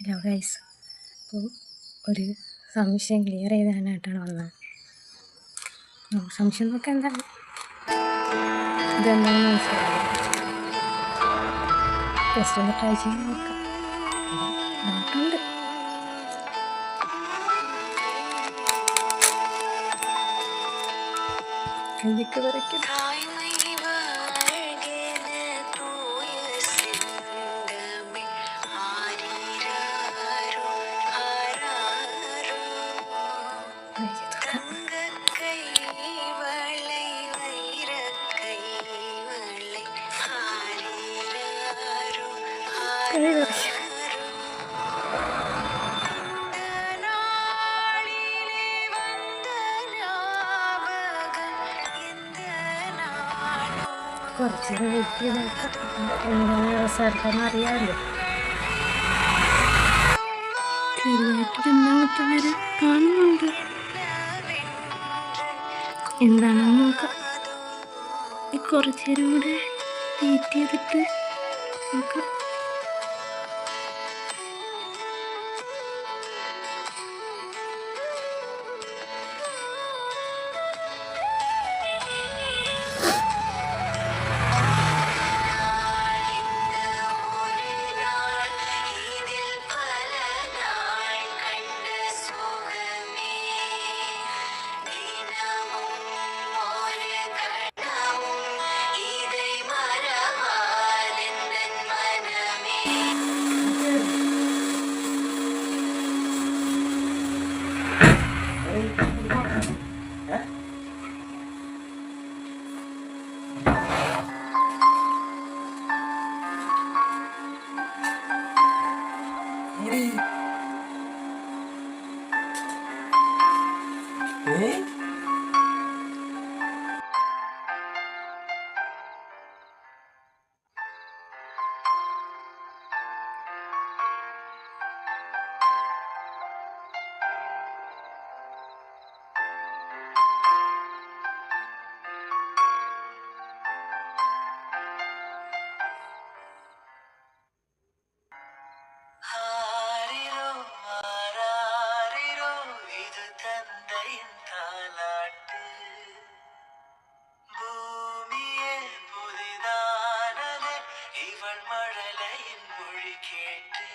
Hello guys അപ്പോൾ ഒരു സംശയം ക്ലിയർ ചെയ്താനായിട്ടാണ് വന്നത്. സംശയം നോക്കാം എന്താണ്? ഇതെന്താണെന്ന് മനസ്സിലായി? ജസ്റ്റ് ഒന്ന് ട്രൈ ചെയ്ത് നോക്കാം. ഡൗട്ടുണ്ട് വരയ്ക്കും ട്രൈ ചെയ്ത് നോക്കാം കൈ വരയ്ക്കും കുറച്ച് വെയിറ്റ് ചെയ്ത് റിസൾട്ടെന്ന് അറിയാമല്ലോ ശരിയായിട്ട് രണ്ടാമത്തെ വരെ കാണുന്നുണ്ട്. എന്താണെന്ന് നോക്കാം. കുറച്ച് നേരം കൂടെ വെയിറ്റ് ചെയ്തിട്ട് നോക്കാം. Eh? தந்தையின் தாலாட்டு. பூமியே புதிதானது இவள் மழலையின் மொழி கேட்டு.